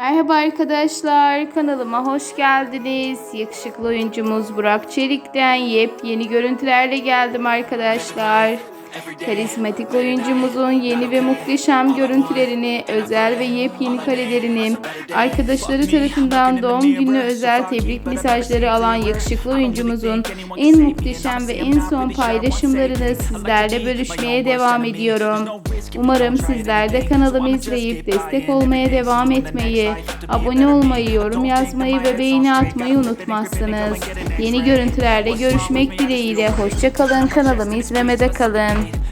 Merhaba arkadaşlar, kanalıma hoş geldiniz. Yakışıklı oyuncumuz Burak Çelik'ten yepyeni görüntülerle geldim arkadaşlar. Karizmatik oyuncumuzun yeni ve muhteşem görüntülerini, özel ve yepyeni karelerini, arkadaşları tarafından doğum günü özel tebrik mesajları alan yakışıklı oyuncumuzun en muhteşem ve en son paylaşımlarını sizlerle bölüşmeye devam ediyorum. Umarım sizler de kanalımı izleyip destek olmaya devam etmeyi, abone olmayı, yorum yazmayı ve beğeni atmayı unutmazsınız. Yeni görüntülerle görüşmek dileğiyle. Hoşçakalın kanalımı izlemede kalın.